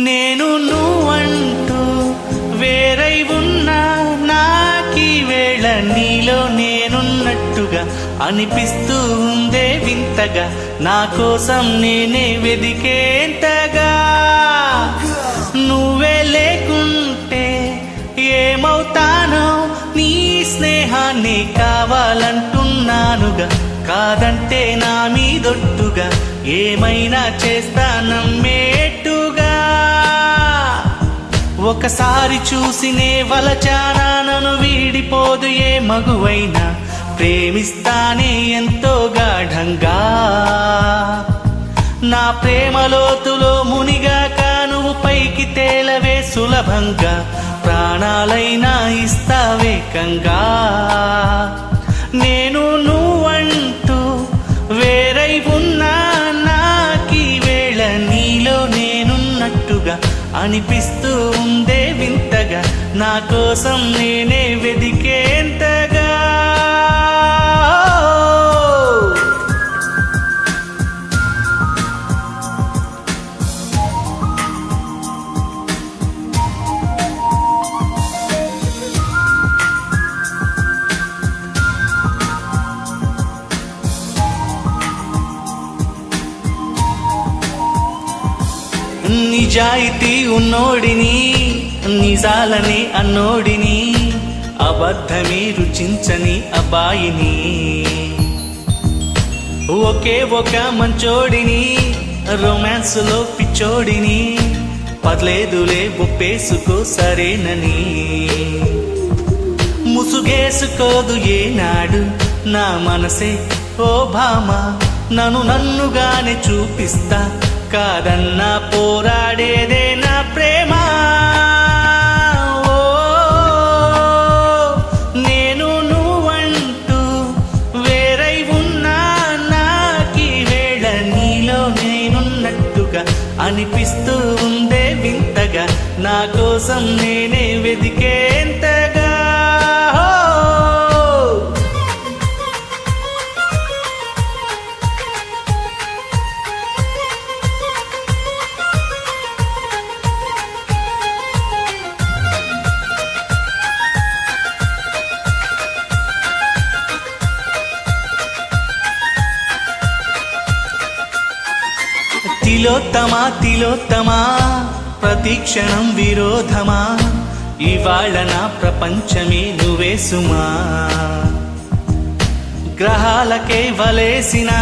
నేను నువ్వంటూ వేరై ఉన్నా నాకి వేళ నీలో నేనున్నట్టుగా అనిపిస్తూ ఉందే వింతగా. నా కోసం నేనే వెదికేంతగా? నువ్వే లేకుంటే ఏమవుతానో? నీ స్నేహాన్ని కావాలంటున్నానుగా. కాదంటే నా మీదొట్టుగా. ఏమైనా చేస్తా నమ్మేట్టుగా ఒకసారి చూసినే వలచానా నన్ను వీడిపోదు ఏ మగువైనా. ప్రేమిస్తానే ఎంతో గాఢంగా. నా ప్రేమ లోతులో మునిగాక నువ్వు పైకి తేలవే సులభంగా. ప్రాణాలైనా ఇస్తావేకంగా నేను నువ్వంటూ వేరై ఉన్నా నాకి వేళ నీలో నేనున్నట్టుగా అనిపిస్తూ ఉందే నా కోసం నేనే వెదికేంతగా నిజాయితీ ఉన్నోడిని నిజాలని అన్నోడిని అబద్ధమే రుచించని అబ్బాయిని. ఒకే ఒక మంచోడిని రొమాన్స్లో పిచ్చోడిని పర్లేదులే ఒప్పేసుకో సరేనని. ముసుగేసుకోదు ఏనాడు నా మనసే ఓ భామ నన్ను నన్నుగానే చూపిస్తా కాదన్నా పోరాడేదే నా కోసం నేనే వెదికేంతగా తిలోత్తమా తిలోత్తమా? ప్రతిక్షణం విరోధమా? ఇవాళ నా ప్రపంచమే నువ్వే సుమా గ్రహాలకే వలేసిన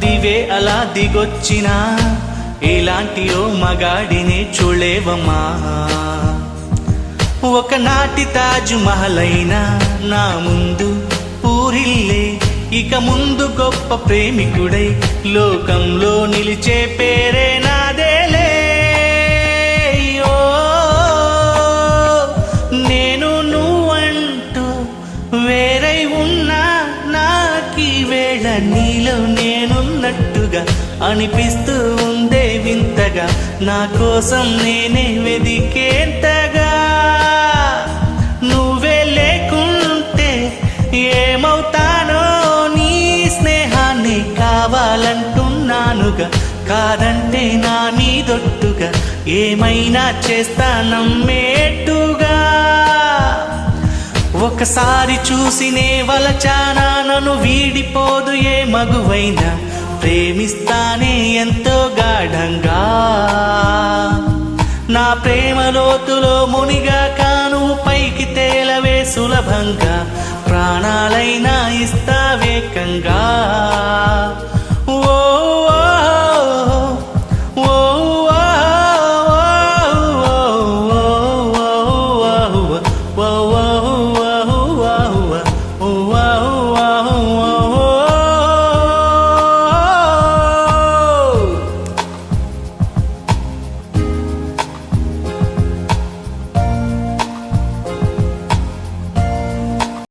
దివే అలా దిగొచ్చిన ఇలాంటియో మగాడిని మగాడినే చూడలేవమ్మా ఒకనాటి తాజు మహలైనా నా ముందు పూరిల్లే ఇక ముందు గొప్ప ప్రేమికుడై లోకంలో నిలిచే పేరేనా? అనిపిస్తూ ఉందే వింతగా. నా కోసం నేనే వెదికేంతగా. నువ్వే లేకుంటే ఏమవుతానో నీ స్నేహాన్ని కావాలంటున్నానుగా. కాదంటే నా నీదొట్టుగా. ఏమైనా చేస్తా నమ్మేట్టుగా. ఒకసారి చూసినే వలచానా నన్ను వీడిపోదు ఏ మగువైనా. ప్రేమిస్తానే ఎంతో గాఢంగా. నా ప్రేమ లోతులో మునిగా కాను పైకి తేలవే సులభంగా. ప్రాణాలైనా ఇస్తావేకంగా